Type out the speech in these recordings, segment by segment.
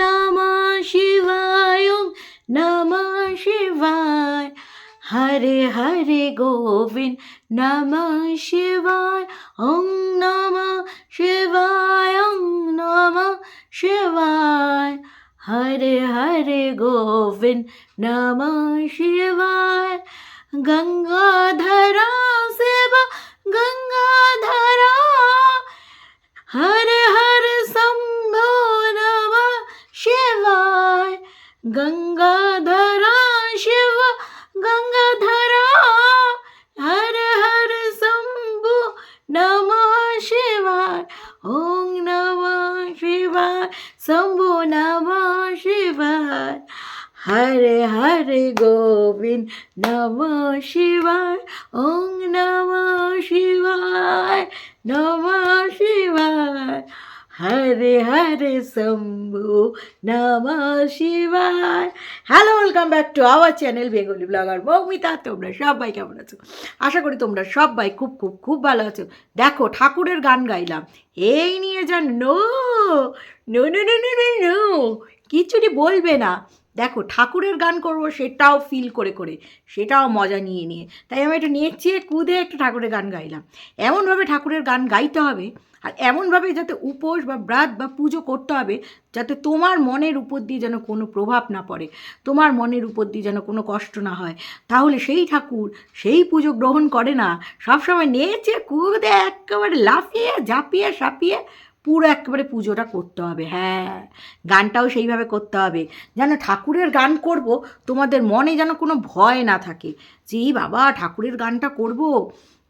नमः शिवाय नमः शिवाय हरे हरे गोविन्द नमः शिवाय ॐ नमः शिवाय ॐ नमः शिवाय हरे हरे गोविन्द नमः शिवाय गङ्गाधरा सेवा गङ्गाधरा हरे गङ्गाधरा शिव गङ्गाधरा हर हर शम्भु नमः शिवाय ॐ नमः शिवाय शम्भु नमः शिवाय हरे हरे गोविन्द नमः शिवाय ॐ नमः शिवाय नमः शिवाय হরে হরে শম্ভু নম শিবায়। Hello welcome back to our channel Bengali blogger Moumita তোমরা সবাই কেমন আছো? আশা করি তোমরা সবাই খুব খুব খুব ভালো আছো। দেখো, ঠাকুরের গান গাইলাম। এই নিয়ে যান no no no no no no কিছুটি বলবে না। দেখো, ঠাকুরের গান করব সেটাও ফিল করে করে, সেটাও মজা নিয়ে নিয়ে। তাই আমি একটু নেচিয়ে কুদে একটা ঠাকুরের গান গাইলাম। এমনভাবে ঠাকুরের গান গাইতে হবে, আর এমনভাবে যাতে উপোস বা ব্রাত বা পুজো করতে হবে, যাতে তোমার মনের উপর দিয়ে যেন কোনো প্রভাব না পড়ে, তোমার মনের উপর দিয়ে যেন কোনো কষ্ট না হয়। তাহলে সেই ঠাকুর সেই পুজো গ্রহণ করে না, সবসময় নেচে কুদে, একেবারে লাফিয়ে, ঝাঁপিয়ে, সাপিয়ে পুরো একেবারে পুজোটা করতে হবে হ্যাঁ। গানটাও সেইভাবে করতে হবে। যেন ঠাকুরের গান করব, তোমাদের মনে যেন কোনো ভয় না থাকে। যে বাবা, ঠাকুরের গানটা করব?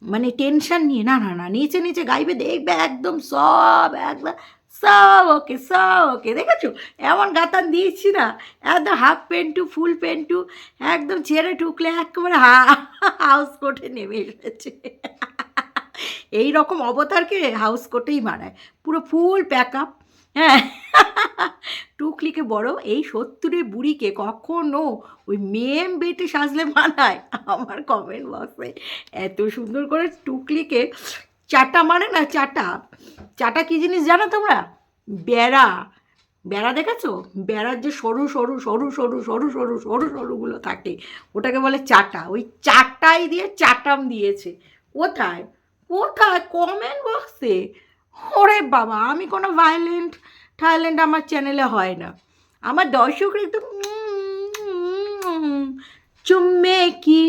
মানে টেনশন নিয়ে, না না না, নিচে নিচে গাইবে, দেখবে একদম সব একদম সব ওকে সব ওকে। দেখেছ? এমন গাতান দিয়েছি না, একদম হাফ পেন্টু ফুল পেন্টু একদম ছেড়ে ঠুকলে একেবারে হাউস কোটে নেমে এসেছে। এই রকম অবতারকে হাউস কোটেই মানায়। পুরো ফুল প্যাক আপ হ্যাঁ টুকলিকে বড়, এই সত্তরের বুড়িকে কখনো ওই মেম বেটে সাজলে মানায়? আমার কমেন্ট বক্সে এত সুন্দর করে টুকলিকে চাটা মানে না চাটা? চাটা কী জিনিস জানো তোমরা? বেড়া। বেড়া দেখেছ? বেড়ার যে সরু সরু সরু সরু সরু সরু সরু, সরুগুলো থাকে, ওটাকে বলে চাটা। ওই চাটাই দিয়ে চাটাম দিয়েছে। কোথায়? কোথায়? কমেন্ট বক্সে ওরে বাবা, আমি কোনো ভায়োলেন্ট থাইল্যান্ড আমার চ্যানেলে হয় না। আমার দর্শকরা একটু চুম্মে কি?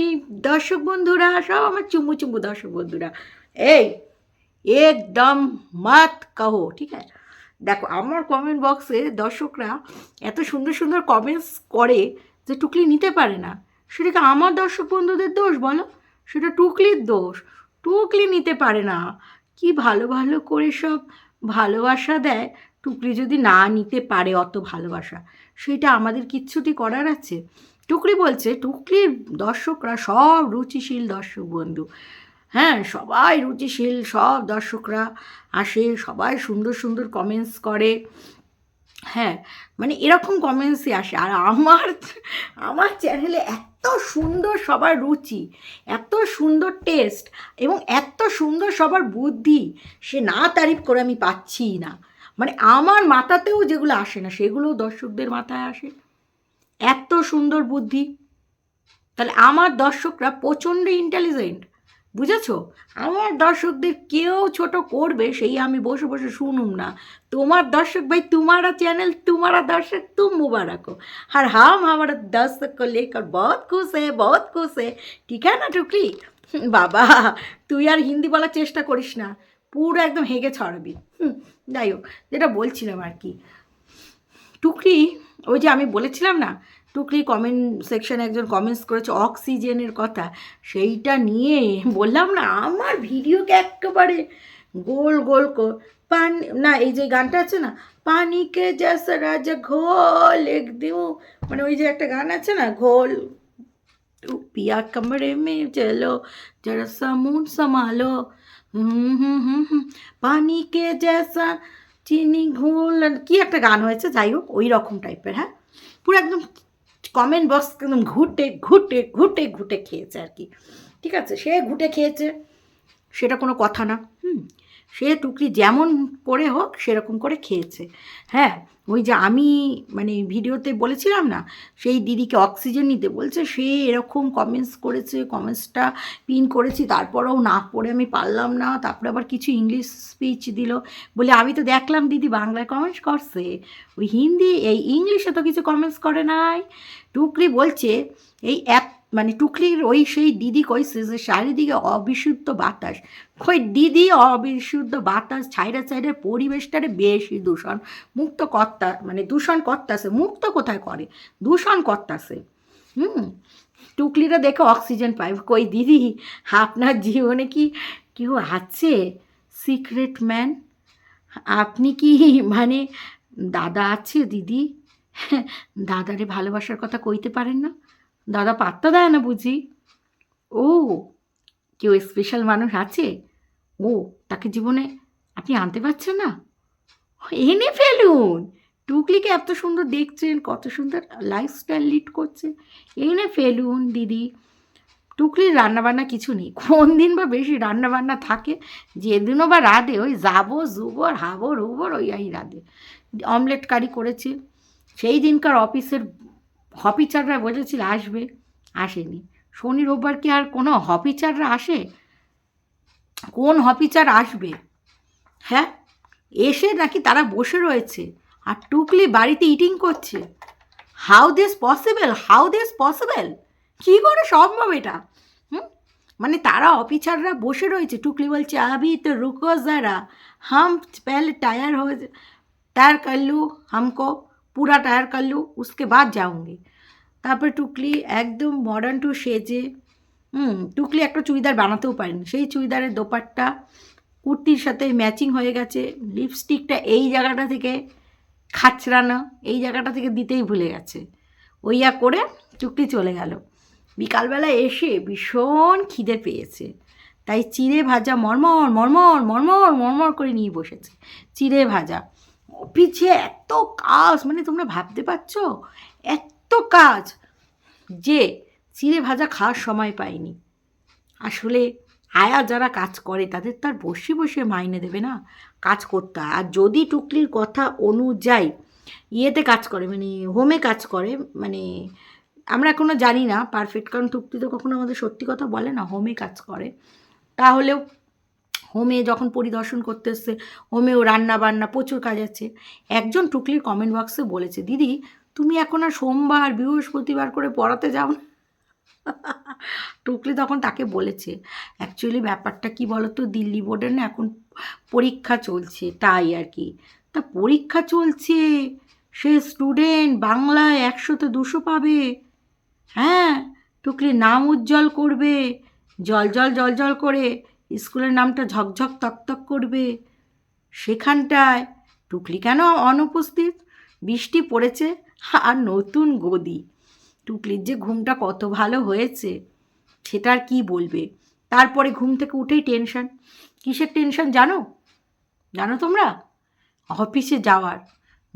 দর্শক বন্ধুরা, সব আমার চুমু চুমু দর্শক বন্ধুরা। এই, একদম মাত কহো, ঠিক আছে? দেখো, আমার কমেন্ট বক্সে দর্শকরা এত সুন্দর সুন্দর কমেন্টস করে যে টুকলি নিতে পারে না। সেটা কি আমার দর্শক বন্ধুদের দোষ বলো? সেটা টুকলির দোষ। টুকলি নিতে পারে না। কি ভালো ভালো করে সব ভালোবাসা দেয়, টুকলি যদি না নিতে পারে অত ভালোবাসা, সেটা আমাদের কিচ্ছুটি করার আছে। টুকলি বলছে, টুকলির দর্শকরা সব রুচিশীল দর্শক বন্ধু। হ্যাঁ সবাই রুচিশীল, সব দর্শকরা আসে, সবাই সুন্দর সুন্দর কমেন্টস করে। হ্যাঁ মানে এরকম কমেন্টসই আসে। আর আমার আমার চ্যানেলে এত সুন্দর সবার রুচি, এত সুন্দর টেস্ট এবং এত সুন্দর সবার বুদ্ধি, সে না তারিফ করে আমি পাচ্ছি না। মানে আমার মাথাতেও যেগুলো আসে না সেগুলোও দর্শকদের মাথায় আসে। এত সুন্দর বুদ্ধি। তাহলে আমার দর্শকরা প্রচণ্ড ইন্টেলিজেন্ট বুঝেছো আমার দর্শকদের কেউ ছোট করবে সেই আমি বসে বসে শুনুম না তোমার दर्शक भाई तुम्हारा चैनल तुम्हारा दर्शक तुम मुबारक हो और हम हमारे दर्शक को लेकर बहुत खुश है बहुत खुश है ঠিক है না টুকলি বাবা তুই আর হিন্দি বলার চেষ্টা করিস না পুরো একদম হেগে ছড়াবি হুম, যাই হোক যেটা বলছিলাম আর কি টুকলি ওই যে আমি বলেছিলাম না টুকলি কমেন্ট সেকশনে একজন কমেন্টস করেছে অক্সিজেনের কথা সেইটা নিয়ে বললাম না আমার ভিডিওকে একেবারে গোল গোল কর পানি না এই যে গানটা আছে না পানিকে জেসা রাজা ঘোল এক দিও মানে ওই যে একটা গান আছে না ঘোল तू पिया कमरे में चलो जरा सा मुंह संभालो হুম হুম হুম হুম পানি কে জেসা চিনি ঘোল কি একটা গান হয়েছে যাই হোক ওই রকম টাইপের হ্যাঁ পুরো একদম কমেন্ট বক্স একদম ঘুটে ঘুটে ঘুটে ঘুটে খেয়েছে আর কি। ঠিক আছে? সে ঘুটে খেয়েছে, সেটা কোনো কথা না। হুম? সে টুকরি যেমন করে হোক, সেরকম করে খেয়েছে। হ্যাঁ? ওই যে আমি মানে ভিডিওতে বলেছিলাম না, সেই দিদিকে অক্সিজেন নিতে বলছে, সে এরকম কমেন্টস করেছে কমেন্টসটা পিন করেছি, তারপরেও না পড়ে আমি পারলাম না, তারপরে আবার কিছু ইংলিশ স্পিচ দিল, বলে আমি তো দেখলাম দিদি বাংলায় কমেন্টস করছে, ওই হিন্দি, এই ইংলিশে তো কিছু কমেন্টস করে নাই, টুকরি বলছে, এই অ্যাপ মানে টুকলির ওই সেই দিদি কইছে যে চারিদিকে অবিশুদ্ধ বাতাস। কই দিদি অবিশুদ্ধ বাতাস, ছাইরা ছাইরা পরিবেশটারে বেশি দূষণ। মুক্ত কর্তা মানে দূষণ করতাছে। মুক্ত কোথায় করে? দূষণ করতাছে। হুম? টুকলিটা দেখে অক্সিজেন পায়। কই দিদি, আপনার জীবনে কি কেউ আছে? Secret man? আপনি কি মানে দাদা আছে দিদি? দাদারে ভালোবাসার কথা কইতে পারেন না? দাদা পাত্তা দেয় না বুঝি? ও, কেউ স্পেশাল মানুষ আছে? ও, তাকে জীবনে আপনি আনতে পারছেন না? এনে ফেলুন! টুকলিকে এত সুন্দর দেখছেন, কত সুন্দর লাইফস্টাইল লিড করছে। এনে ফেলুন, দিদি। টুকলির রান্নাবান্না কিছু নেই। কোন দিন বা বেশি রান্নাবান্না থাকে, যেদিনও বা রাধে, ওই যাব জুবর হাবর হুবর ওই রাধে। অমলেট কারি করেছি। সেই দিনকার অফিসের হপিচাররা বলেছিল, আসবে। আসেনি। শনি রোববার কি আর কোনো হপিচাররা আসে? কোন হপিচার আসবে? হ্যাঁ এসে নাকি তারা বসে রয়েছে আর টুকলি বাড়িতে ইটিং করছে। How this possible how this possible কী করে সম্ভব এটা? হুম? মানে তারা অফিসাররা বসে রয়েছে। টুকলি বলছে, আবি তো রুকো যারা। হাম পেলে টায়ার হয়ে টায়ার কাল্লু, হামকো पूरा टायर कर लूँ उसके बाद जाऊँगी তারপর টুকলি একদম মডার্ন টু সেজে হুম টুকলি একটা চুড়িদার বানাতেও পারেনি সেই চুড়িদারের দোপাট্টা কুর্তির সাথে ম্যাচিং হয়ে গেছে লিপস্টিকটা এই জায়গাটা থেকে খাচড়ানো এই জায়গাটা থেকে দিতেই ভুলে গেছে ওইয়া করে টুকলি চলে গেল বিকালবেলা এসে ভীষণ খিদে পেয়েছে তাই চিড়ে ভাজা মরমর মরমর মরমর মরমর করে নিয়ে বসেছে চিড়ে ভাজা অফিসে এত কাজ মানে তোমরা ভাবতে পারছ? এত কাজ যে চিড়ে ভাজা খাওয়ার সময় পায়নি আসলে আয়া যারা কাজ করে, তাদের তার বসে বসে মাইনে দেবে না কাজ করতে। হয় আর যদি টুকলির কথা অনুযায়ী ইয়েতে কাজ করে মানে হোমে কাজ করে মানে আমরা এখনও জানি না পারফেক্ট কারণ টুকলি তো কখনো আমাদের সত্যি কথা বলে না, হোমে কাজ করে। তাহলেও হোমে যখন পরিদর্শন করতে এসছে, হোমেও রান্না বান্না প্রচুর কাজ আছে। একজন টুকলির কমেন্ট বক্সে বলেছে, দিদি, তুমি এখন আর সোমবার, বৃহস্পতিবার করে পড়াতে যাও না? টুকলি তখন তাকে বলেছে অ্যাকচুয়ালি ব্যাপারটা কি বলতো, দিল্লি বোর্ডের না এখন পরীক্ষা চলছে, তাই আর কি। তা পরীক্ষা চলছে, সে স্টুডেন্ট বাংলায় একশোতে দুশো পাবে। হ্যাঁ টুকলির নাম উজ্জ্বল করবে, জল জল জল জল করে স্কুলের নামটা ঝকঝক তকতক করবে। সেখানটায় টুকলি কেন অনুপস্থিত? বৃষ্টি পড়েছে আর নতুন গদি। টুকলির যে ঘুমটা কত ভালো হয়েছে, সেটা আর কী বলবে? তারপরে ঘুম থেকে উঠেই টেনশন। কিসের টেনশন জানো? জানো তোমরা? অফিসে যাওয়ার।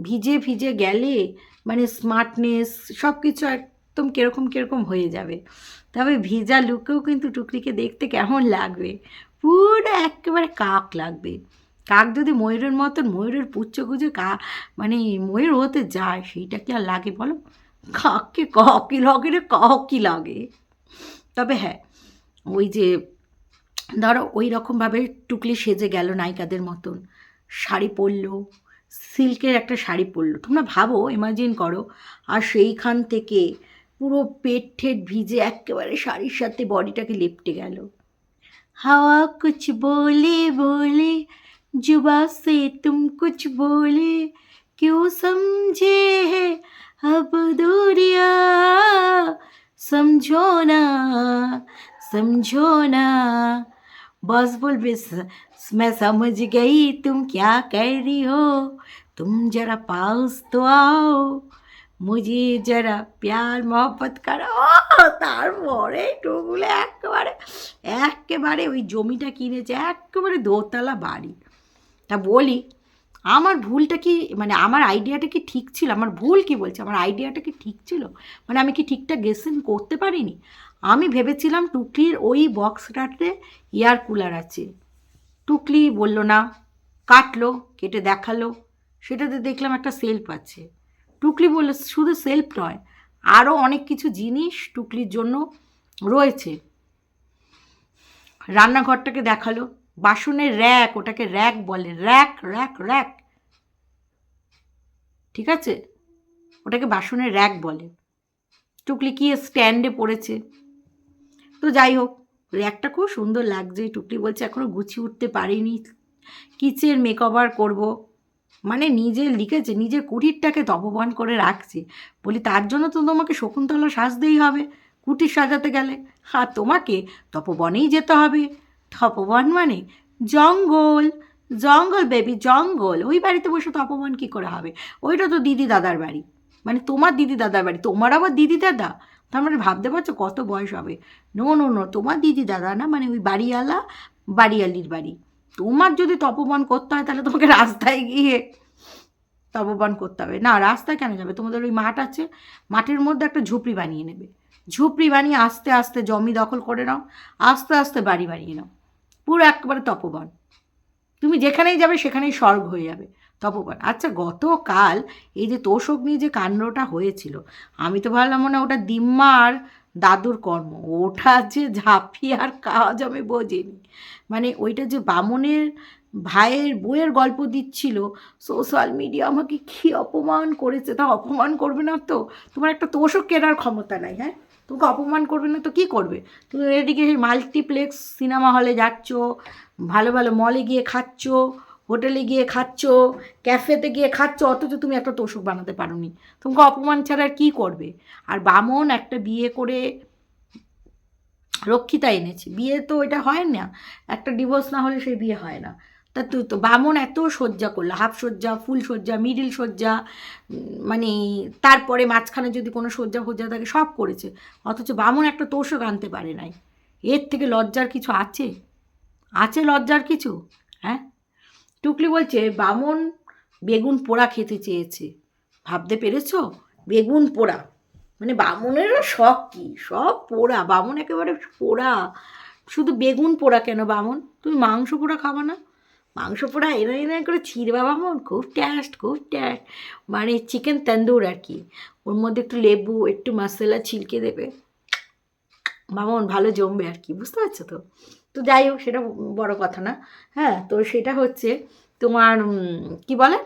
ভিজে ভিজে গেলে মানে স্মার্টনেস সব কিছু একদম কীরকম কীরকম হয়ে যাবে। তবে ভিজা লুকেও কিন্তু টুকরিকে দেখতে কেমন লাগবে? পুরো একেবারে কাক লাগবে। কাক যদি ময়ূরের মতন, ময়ূরের পুচ্ছ গুজে কা মানে ময়ূর হতে যায়, সেইটা কি আর লাগে বলো? কাককে ককি লাগে রে ককি লাগে। তবে হ্যাঁ ওই যে, ধরো ওই রকমভাবে টুকলি সেজে গেল নায়িকাদের মতন। শাড়ি পরলো, সিল্কের একটা শাড়ি পরলো। তোমরা ভাবো ইমাজিন করো, আর সেইখান থেকে পুরো পেট ঠেট ভিজে একেবারে শাড়ির সাথে বডিটাকে লেপটে গেল। हवा कुछ बोले बोले। जुबा से तुम कुछ बोले। क्यों समझे है अब दूरिया? समझो ना समझो ना। बस बोल, बिस, मैं समझ गई। तुम क्या कह रही हो? तुम जरा पास तो आओ। মুঝে যারা প্যার মহব্বত করো তারপরে টুগুলো একেবারে একেবারে ওই জমিটা কিনেছে, একেবারে দোতলা বাড়ি। তা বলি, আমার ভুলটা কি মানে আমার আইডিয়াটা কি ঠিক ছিল? আমার ভুল কি বলছে? আমার আইডিয়াটা কি ঠিক ছিল? মানে আমি কি ঠিকঠাক গেসেন করতে পারিনি? আমি ভেবেছিলাম টুকলির ওই বক্সটাতে এয়ার কুলার আছে। টুকলি বলল না, কাটলো, কেটে দেখাল। সেটাতে দেখলাম একটা সেলফ আছে। টুকলি বলল শুধু সেলফ নয় আরও অনেক কিছু জিনিস টুকলির জন্য রয়েছে। রান্নাঘরটাকে দেখাল, বাসনের র্যাক ওটাকে র্যাক বলে র্যাক র্যাক র্যাক ঠিক আছে? ওটাকে বাসনের র্যাক বলে। টুকলি কি স্ট্যান্ডে পড়েছে? তো যাই হোক র্যাকটা খুব সুন্দর লাগছে। টুকলি বলছে এখনও গুছিয়ে উঠতে পারিনি। কিচেন মেকওভার করব। মানে নিজে লিখেছে, নিজের কুটিরটাকে তপবান করে রাখছে। বলি, তার জন্য তো তোমাকে শকুন্তলা সাজতেই হবে। কুটির সাজাতে গেলে আর তোমাকে তপবনেই যেতে হবে। তপবন মানে জঙ্গল জঙ্গল বেবি জঙ্গল। ওই বাড়িতে বসে তপবন কী করে হবে? ওইটা তো দিদি দাদার বাড়ি। মানে তোমার দিদি দাদার বাড়ি, তোমার আবার দিদি দাদা? তার মানে ভাবতে পারছ কত বয়স হবে? নো নো নো তোমার দিদি দাদা না মানে ওই বাড়িওয়ালা, বাড়িয়ালির বাড়ি। তোমার যদি তপবন করতে হয়, তাহলে তোমাকে রাস্তায় গিয়ে তপবন করতে হবে। না, রাস্তায় কেন যাবে? তোমাদের ওই মাঠ আছে, মাঠের মধ্যে একটা ঝুপড়ি বানিয়ে নেবে। ঝুপড়ি বানিয়ে আস্তে আস্তে জমি দখল করে নাও, আস্তে আস্তে বাড়ি বানিয়ে নাও। পুরো একবারে তপবন। তুমি যেখানেই যাবে, সেখানেই স্বর্গ হয়ে যাবে তপবন। আচ্ছা গতকাল এই যে তোষক নিয়ে যে কাণ্ডটা হয়েছিল, আমি তো ভাবলাম মনে ওটা দিম্মা আর দাদুর কর্ম। ওটা যে ঝাঁপি আর কাজ আমি বোঝিনি। মানে ওইটা যে বামনের ভাইয়ের বইয়ের গল্প দিচ্ছিল সোশ্যাল মিডিয়া আমাকে কী অপমান করেছে তা অপমান করবে না তো? তোমার একটা তোষক কেনার ক্ষমতা নাই হ্যাঁ? তোমাকে অপমান করবে না তো কী করবে? তুমি এদিকে সেই মাল্টিপ্লেক্স সিনেমা হলে যাচ্ছ, ভালো ভালো মলে গিয়ে খাচ্ছ হোটেলে গিয়ে খাচ্ছ ক্যাফেতে গিয়ে খাচ্ছ অথচ তুমি একটা তোষক বানাতে পারোনি। তোমাকে অপমান ছাড়া আর কী করবে? আর বামন একটা বিয়ে করে রক্ষিতা এনেছে। বিয়ে তো এটা হয় না। একটা ডিভোর্স না হলে সেই বিয়ে হয় না। তা তুই তো বামন এত সজ্জা করল। হাফ সজ্জা ফুল সজ্জা মিডিল উম, মানে তারপরে মাঝখানে যদি কোনো সজ্জা ফজ্জা থাকে সব করেছে। অথচ বামন একটা তোষক আনতে পারে নাই। এর থেকে লজ্জার কিছু আছে? আছে লজ্জার কিছু? হ্যাঁ? টুকলি বলছে, বামন বেগুন পোড়া খেতে চেয়েছে। ভাবতে পেরেছ? বেগুন পোড়া। মানে বামনেরও শখ কি? সব পোড়া, বামন একেবারে পোড়া। শুধু বেগুন পোড়া কেন বামন? তুমি মাংস পোড়া খাবা না? মাংস পোড়া এনে এনে করে ছিঁড়বা বামন? খুব টেস্ট খুব টেস্ট মানে চিকেন তন্দুর আর কি। ওর মধ্যে একটু লেবু, একটু মশলা ছিলকে দেবে। বামন ভালো জমবে আর কি, বুঝতে পারছ তো? তো যাই হোক, সেটা বড় কথা না। হ্যাঁ তো সেটা হচ্ছে তোমার কি বলে?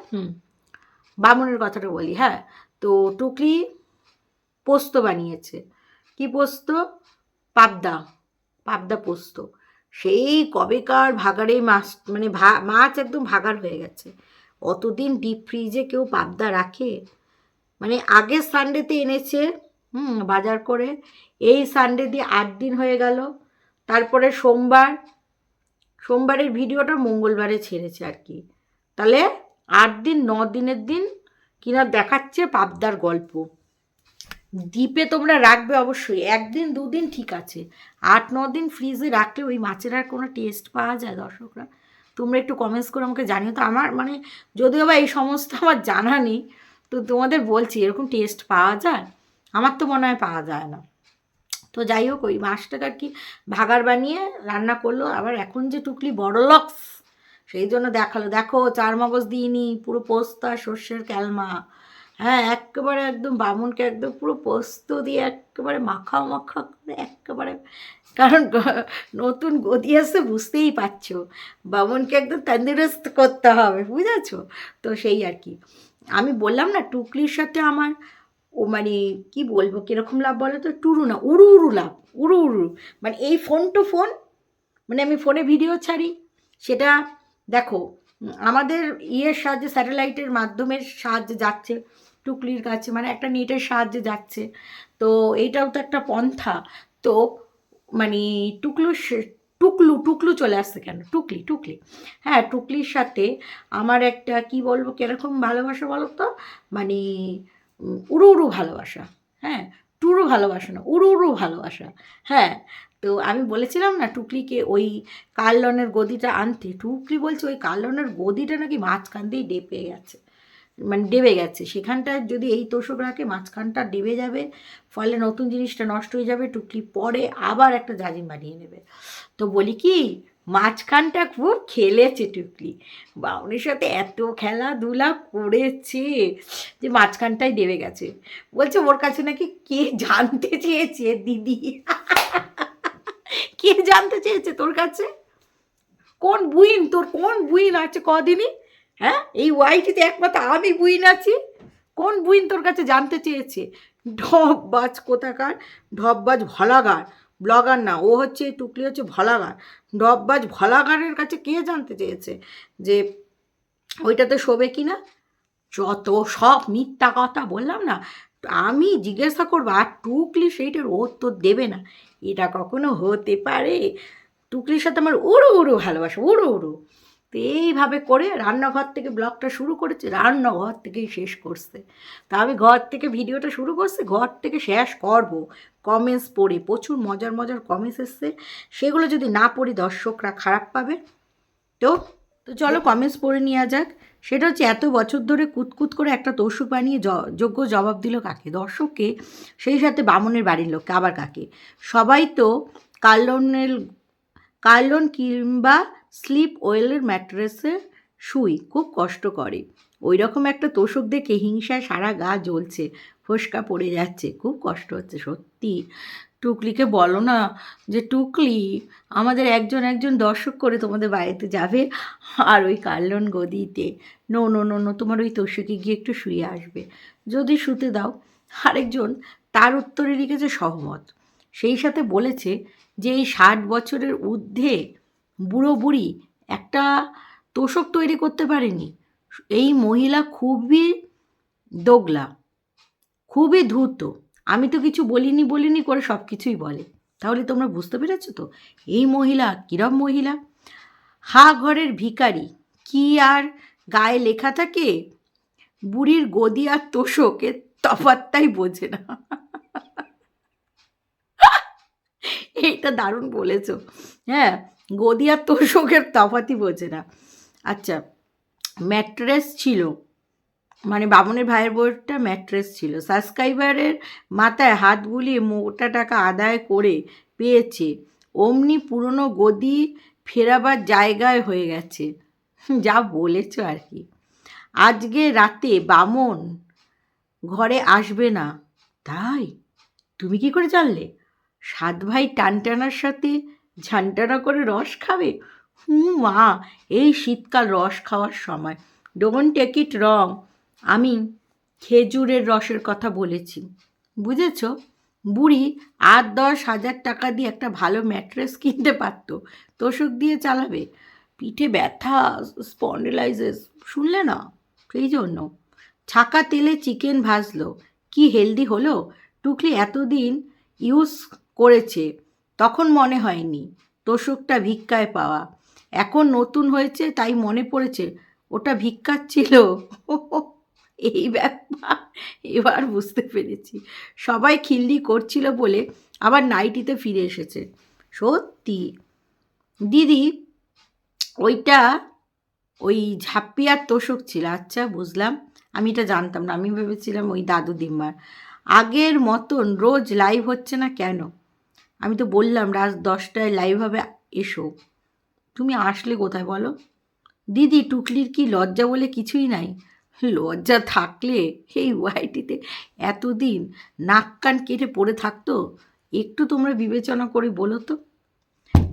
বামনের কথাটা বলি হ্যাঁ। তো টুকলি পোস্ত বানিয়েছে। কি পোস্ত? পাবদা পাবদা পোস্ত। সেই কবেকার ভাগাড়ে মাছ মানে ভা, মাছ একদম ভাগার হয়ে গেছে। অতদিন ডিপ ফ্রিজে কেউ পাবদা রাখে? মানে আগের সানডেতে এনেছে, হুম, বাজার করে। এই সানডে দিয়ে আট দিন হয়ে গেল। তারপরে সোমবার, সোমবারের ভিডিওটা মঙ্গলবারে ছেড়েছে আর কি। তাহলে আট দিন, ন দিনের দিন কিনা দেখাচ্ছে পাবদার গল্প। দ্বীপে তোমরা রাখবে অবশ্যই, একদিন, দুদিন ঠিক আছে। আট, ন দিন ফ্রিজে রাখলে ওই মাছের আর কোনো টেস্ট পাওয়া যায় দর্শকরা? তোমরা একটু কমেন্টস করে আমাকে জানিও। তো আমার মানে যদিও বা এই সমস্ত আমার জানা নেই, তো তোমাদের বলছি এরকম টেস্ট পাওয়া যায়? আমার তো মনে হয় পাওয়া যায় না। তো যাই হোক, ওই মাছটাকে আর কি ভাগার বানিয়ে রান্না করল। আবার এখন যে টুকলি বড় লক্স, সেই জন্য দেখাল। দেখো, চার মগজ দিইনি পুরো পোস্তা সর্ষের ক্যালমা। হ্যাঁ একেবারে একদম বামুনকে একদম পুরো পোস্ত দিয়ে একেবারে মাখা মাখা করে একেবারে। কারণ নতুন গদি আসছে বুঝতেই পারছ। বামুনকে একদম তন্দুরস্ত করতে হবে, বুঝেছ? তো সেই আর কি। আমি বললাম না, টুকলির সাথে আমার ও মানে কি বলব, কীরকম লাভ বলো তো টুরু না, উড়ু উড়ু লাভ, উড়ু উড়ু। মানে এই ফোন টু ফোন মানে আমি ফোনে ভিডিও ছাড়ি। সেটা দেখো, আমাদের ইয়ের সাহায্যে স্যাটেলাইটের মাধ্যমে সাহায্যে যাচ্ছে, টুকলির কাছে মানে একটা নেটের সাহায্যে যাচ্ছে। তো এইটাও তো একটা পন্থা। তো মানে টুকলু টুকলু টুকলু চলে আসছে কেন? টুকলি টুকলি। হ্যাঁ টুকলির সাথে আমার একটা কি বলব, কীরকম ভালোবাসা বলো তো মানে উড়ু উড়ু ভালোবাসা। হ্যাঁ টুরু ভালোবাসা না, উড়ু উড়ু ভালোবাসা। হ্যাঁ তো আমি বলেছিলাম না টুকলিকে ওই কার্লনের গদিটা আনতে, টুকলি বলছে ওই কার্লনের গদিটা নাকি মাঝখান দিয়েই ডেপে গেছে। মানে ডেবে গেছে। সেখানটায় যদি এই তোষক রাখে মাঝখানটা ডেবে যাবে, ফলে নতুন জিনিসটা নষ্ট হয়ে যাবে, টুকলি পরে আবার একটা জাজিম বানিয়ে নেবে। তো বলি কি মাঝখানটা খুব খেলেছে টুকলি। বাউনের সাথে এত খেলাধুলা করেছে যে মাঝখানটাই দেবে গেছে। বলছে, ওর কাছে নাকি কে জানতে চেয়েছে, দিদি? কে জানতে চেয়েছে তোর কাছে? কোন বুইন তোর, কোন বুইন আছে কদিনই? হ্যাঁ এই ওয়াইটিতে একমাত্র আমি বুইন আছি। কোন বুইন তোর কাছে জানতে চেয়েছে? ঢপবাজ কোথাকার, ঢপবাজ ভলাগার ব্লগার না, ও হচ্ছে টুকলি হচ্ছে ভলাগার ডববাজ ভলাগারের কাছে কে জানতে চেয়েছে যে ওইটাতে শোবে কি না যত সব মিথ্যা কথা বললাম না, আমি জিজ্ঞাসা করব, আর টুকলি সেইটার উত্তর দেবে না। এটা কখনো হতে পারে? টুকলির সাথে আমার উড়ো উড়ো ভালোবাসা, উড়ো উড়ো। তো এইভাবে করে রান্নাঘর থেকে ব্লগটা শুরু করেছে, রান্নাঘর থেকেই শেষ করছে। তা আমি ঘর থেকে ভিডিওটা শুরু করছি, ঘর থেকে শেষ করব। কমেন্টস পড়ে, প্রচুর মজার মজার কমেন্টস এসছে। সেগুলো যদি না পড়ি, দর্শকরা খারাপ পাবে। তো তো চলো কমেন্টস পড়ে নেওয়া যাক। সেটা হচ্ছে এত বছর ধরে কুতকুত করে একটা তৌসুক বানিয়ে যোগ্য জবাব দিল কাকে? দর্শককে, সেই সাথে বামনের বাড়ির লোককে, আবার কাকে? সবাই তো কার্লনের, কার্লন কিংবা স্লিপ ওয়েলের ম্যাট্রেসে শুই খুব কষ্ট করে। ওই রকম একটা তোষক দেখে হিংসায় সারা গা জ্বলছে, ফোসকা পড়ে যাচ্ছে, খুব কষ্ট হচ্ছে, সত্যি। টুকলিকে বলো না যে, টুকলি, আমাদের একজন একজন দর্শক করে তোমাদের বাড়িতে যাবে আর ওই কার্লন গদিতে। নো নো নো নো, তোমার ওই তোষকে গিয়ে একটু শুয়ে আসবে। যদি শুতে দাও, আরেকজন তার উত্তরে লিখেছে সহমত। সেই সাথে বলেছে যে, এই ষাট বছরের ঊর্ধ্বে বুড়ো বুড়ি একটা তোষক তৈরি করতে পারেনি। এই মহিলা খুবই দোগলা, খুবই ধূর্ত। আমি তো কিছু বলিনি বলিনি করে সব কিছুই বলে। তাহলে তোমরা বুঝতে পেরেছ তো? এই মহিলা কীরম মহিলা? হা ঘরের ভিকারি কি আর গায়ে লেখা থাকে? বুড়ির গদি আর তোষকের তফাতটাই বোঝে না। এইটা দারুণ বলেছ। হ্যাঁ গদি আর তোষকের তফাতই বোঝে না। আচ্ছা ম্যাট্রেস ছিল মানে বামনের ভাইয়ের বইটা ম্যাট্রেস ছিল। সাবস্ক্রাইবারের মাথায় হাত বুলিয়ে মোটা টাকা আদায় করে পেয়েছে। অমনি পুরনো গদি ফেরাবার জায়গায় হয়ে গেছে। যা বলেছ আর কি। আজকে রাতে বামন ঘরে আসবে না। তাই? তুমি কি করে জানলে? সাত ভাই টানটানার সাথে ঝানটানা করে রস খাবে? হুম মা, এই শীতকাল রস খাওয়ার সময়। ডোন্ট টেক ইট রং আমি খেজুরের রসের কথা বলেছি। বুঝেছ? বুড়ি আট দশ হাজার টাকা দিয়ে একটা ভালো ম্যাট্রেস কিনতে পারতো। তোষক দিয়ে চালাবে। পিঠে ব্যথা স্পন্ডিলাইজেস শুনলে না? সেই জন্য। ছাকা তেলে চিকেন ভাজলো। কি হেলদি হলো? টুকলি এতদিন ইউজ করেছে। তখন মনে হয়নি। তোষকটা ভিক্ষায় পাওয়া। এখন নতুন হয়েছে, তাই মনে পড়েছে, ওটা ভিক্ষার ছিল। এই ব্যাপার, এবার বুঝতে পেরেছি। সবাই খিল্লি করছিল বলে আবার নাইটিতে ফিরে এসেছে। সত্যি? দিদি, ওইটা, ওই ঝাপ্পিয়ার তোষক ছিল। আচ্ছা বুঝলাম। আমি এটা জানতাম না, আমি ভেবেছিলাম ওই দাদু দিম্মার। আগের মতন রোজ লাইভ হচ্ছে না কেন? আমি তো বললাম রাত দশটায় লাইভ হবে, এসো। তুমি আসলে কোথায় বলো? দিদি, টুকলির কি লজ্জা বলে কিছুই নাই? লজ্জা থাকলে এই ওয়াইটিতে এতদিন নাক কান কেটে পড়ে থাকতো? একটু তোমরা বিবেচনা করে বলো তো।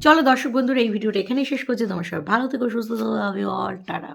চলো দর্শক বন্ধুরা, এই ভিডিওটা এখানেই শেষ করছি। তোমার সবাই ভালো থেকো, সুস্থ থাকো অল টাটা।